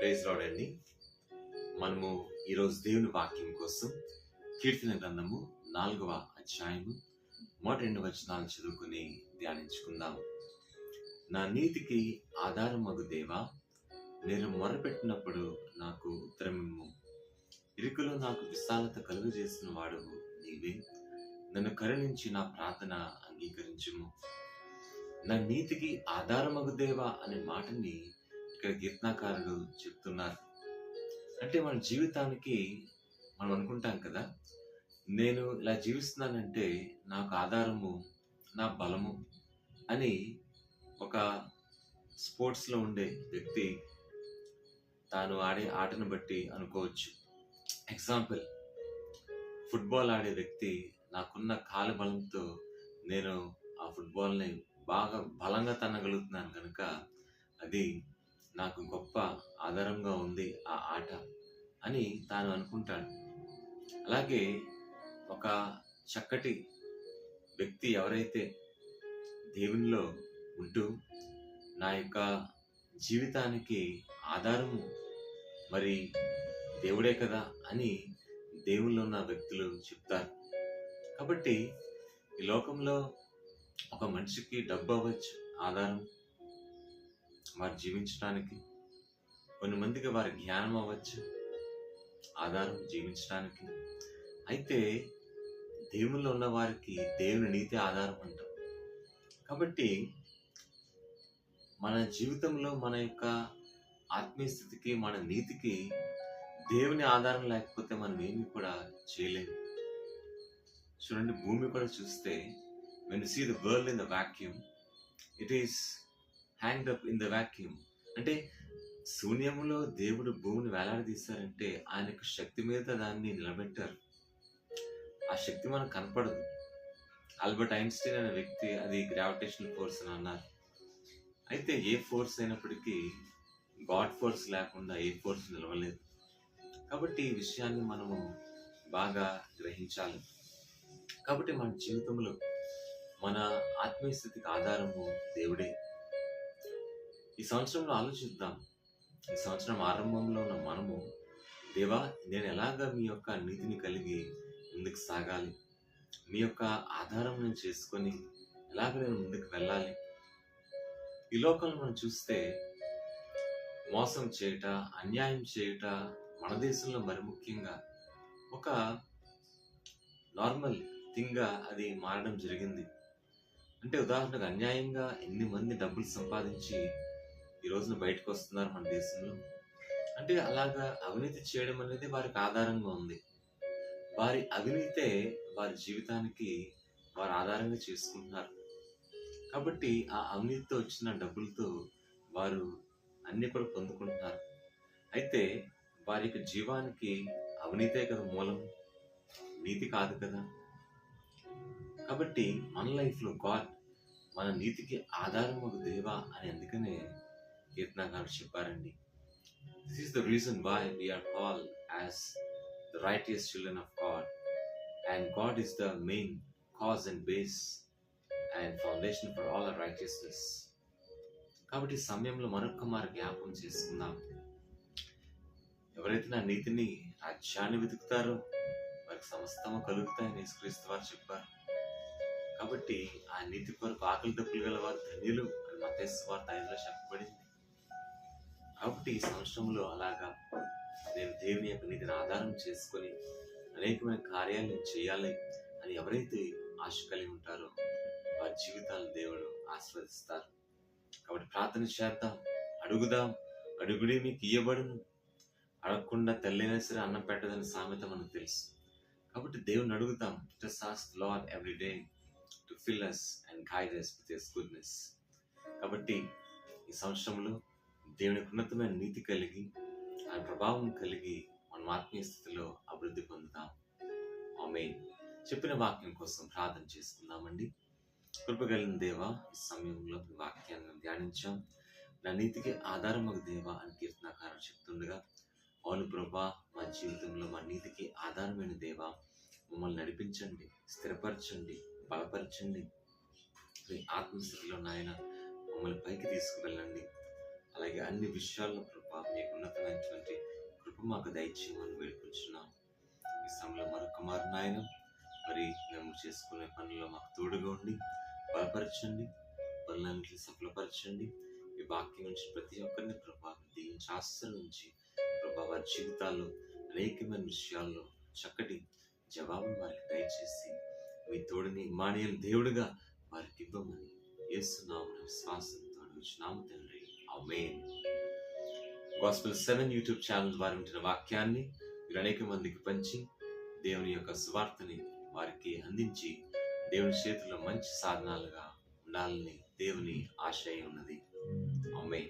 Praise lord అండి మనము ఈరోజు దేవుని వాక్యం కోసం కీర్తన గ్రంథము నాలుగవ అధ్యాయము మొదటి రెండు వచనాలు చదువుకుని ధ్యానించుకుందాం. నా నీతికి ఆధారమగు దేవా నేను మొరపెట్టినప్పుడు నాకు ఉత్తరమిమ్ము. ఇరుకులో నాకు విశాలత కలుగజేసిన వాడు నీవే. నన్ను కరుణించి నా ప్రార్థన అంగీకరించుము. నా నీతికి ఆధారమగు దేవా అనే మాటని ఇక్కడ కీర్తనాకారుడు చెప్తున్నారు. అంటే మన జీవితానికి మనం అనుకుంటాం కదా నేను ఇలా జీవిస్తున్నానంటే నాకు ఆధారము నా బలము అని ఒక స్పోర్ట్స్లో ఉండే వ్యక్తి తాను ఆడే ఆటను బట్టి అనుకోవచ్చు. ఎగ్జాంపుల్ ఫుట్బాల్ ఆడే వ్యక్తి నాకున్న కాలు బలంతో నేను ఆ ఫుట్బాల్ని బాగా బలంగా తన్నగలుగుతున్నాను కనుక అది నాకు గొప్ప ఆధారంగా ఉంది ఆ ఆట అని తాను అనుకుంటాడు. అలాగే ఒక చక్కటి వ్యక్తి ఎవరైతే దేవునిలో ఉంటూ నా యొక్క జీవితానికి ఆధారము మరి దేవుడే కదా అని దేవుల్లో ఉన్న వ్యక్తులు చెప్తారు. కాబట్టి ఈ లోకంలో ఒక మనిషికి డబ్బు అవ్వచ్చు ఆధారం వారు జీవించడానికి కొన్ని మందికి వారి జ్ఞానం అవ్వచ్చు ఆధారం జీవించడానికి. అయితే దేవుల్లో ఉన్న వారికి దేవుని నీతి ఆధారం అంటాం. కాబట్టి మన జీవితంలో మన యొక్క ఆత్మీయ స్థితికి మన నీతికి దేవుని ఆధారం లేకపోతే మనం ఏమి కూడా చేయలేము. చూడండి భూమి కూడా చూస్తే when see the world in the vacuum it is hanged up in the vacuum అంటే శూన్యములో దేవుడు భూమిని వేలాడదీశారంటే ఆయన యొక్క శక్తి మీద దాన్ని నిలబెట్టారు. ఆ శక్తి మనకు కనపడదు. ఆల్బర్ట్ ఐన్స్టీన్ అనే వ్యక్తి అది గ్రావిటేషనల్ ఫోర్స్ అని అన్నారు. అయితే ఏ ఫోర్స్ అయినప్పటికీ గాడ్ ఫోర్స్ లేకుండా ఏ ఫోర్స్ నిలవలేదు. కాబట్టి ఈ విషయాన్ని మనము బాగా గ్రహించాలి. కాబట్టి మన జీవితంలో మన ఆత్మీయ స్థితికి ఆధారము దేవుడే. ఈ సంవత్సరంలో ఆలోచిద్దాం. ఈ సంవత్సరం ఆరంభంలో ఉన్న మనము దేవా నేను ఎలాగ మీ యొక్క నీతిని కలిగి ముందుకు సాగాలి? మీ యొక్క ఆధారం నేను చేసుకొని ఎలాగ నేను ముందుకు వెళ్ళాలి? ఈ లోకంలో మనం చూస్తే మోసం చేయట అన్యాయం చేయట మన దేశంలో మరి ముఖ్యంగా ఒక నార్మల్ థింగ్గా అది మారడం జరిగింది. అంటే ఉదాహరణకు అన్యాయంగా ఎన్ని మంది డబ్బులు సంపాదించి ఈ రోజున బయటకు వస్తున్నారు మన దేశంలో. అంటే అలాగా అవినీతి చేయడం అనేది వారికి ఆధారంగా ఉంది. వారి అవినీతే వారి జీవితానికి వారు ఆధారంగా చేసుకుంటున్నారు. కాబట్టి ఆ అవినీతితో వచ్చిన డబ్బులతో వారు అన్ని కూడా పొందుకుంటున్నారు. అయితే వారి యొక్క జీవానికి అవినీతే కదా మూలం నీతి కాదు కదా. కాబట్టి మన లైఫ్లో గాడ్ మన నీతికి ఆధారం ఒక దేవా అని అందుకనే కీర్తనగారు చెప్పారండి this is the reason why we are call us the righteous children of God and God is the main cause and base and foundation for all our righteousness కాబట్టి సమయంలో మరొక మారు జ్ఞాపకం చేసుకుందాం. ఎవరైతే నా నీతిని రాజ్యాన్ని వెతుకుతారో వారికి సమస్తము కలుగుతాయని యేసుక్రీస్తు వారు చెప్పారు. కాబట్టి ఆ నీతి కొరకు ఆకలి దప్పులు గల వారు ధన్యులు అని మతేసు వార్త ఐదులో చెప్పబడింది. కాబట్టి ఈ సంవత్సరంలో అలాగా నేను దేవుని యొక్క నిధిని ఆధారం చేసుకొని అనేకమైన కార్యాలు చేయాలి అని ఎవరైతే ఆశ కలిగి ఉంటారో వారి జీవితాలను దేవుడు ఆస్వాదిస్తారు. కాబట్టి ప్రార్థన చేద్దాం అడుగుదాం అడుగుడి మీకు ఇయ్యబడును. అడగకుండా తెల్లైనా సరే అన్నం పెట్టదని సామెత మనకు తెలుసు. కాబట్టి దేవుని అడుగుతాం just ask Lord every day to fill us and guide us with his goodness కాబట్టి ఈ సంవత్సరంలో దేవుని ఉన్నతమైన నీతి కలిగి ఆయన ప్రభావం కలిగి మనం ఆత్మీయ స్థితిలో అభివృద్ధి పొందుతాం. ఆమె చెప్పిన వాక్యం కోసం ప్రార్థన చేసుకుందామండి. కృపగలిగిన దేవా ఈ సమయంలో మీ వాక్యాన్ని ధ్యానించాం. నా నీతికి ఆధారం ఒక దేవా అని కీర్తనాకారం చెప్తుండగా అవును ప్రభా మా జీవితంలో మా నీతికి ఆధారమైన దేవా మమ్మల్ని నడిపించండి స్థిరపరచండి బలపరచండి. మీ ఆత్మస్థితిలో నాయన మమ్మల్ని పైకి తీసుకువెళ్ళండి. అలాగే అన్ని విషయాల్లో ప్రభా మీకు ఉన్నతమైనటువంటి కృప మాకు దయచేయమని వేడుకుంటున్నాం ఈ సమయంలో మరొక మారు నాయన. మరి మేము చేసుకునే పనుల్లో మాకు తోడుగా ఉండి బలపరచండి పనులన్నింటినీ సఫలపరచండి. ఈ వాక్యం నుంచి ప్రతి ఒక్కరిని ప్రభా దీవించి ఆశ్రయించి ప్రభా వారి జీవితాల్లో అనేకమైన విషయాల్లో చక్కటి జవాబు వారికి దయచేసి మీ తోడుని మానేయం దేవుడుగా వారికి ఇవ్వమని యేసునామన విశ్వాసంతో అడుగుచున్నాము తండ్రి. ఆమేన్. గాస్పల్ సెవెన్ యూట్యూబ్ ఛానల్ ద్వారా ఉంటున్న వాక్యాన్ని మీరు అనేక మందికి పంచి దేవుని యొక్క స్వార్థని వారికి అందించి దేవుని చేతిలో మంచి సాధనాలుగా ఉండాలని దేవుని ఆశయం ఉన్నది. ఆమేన్.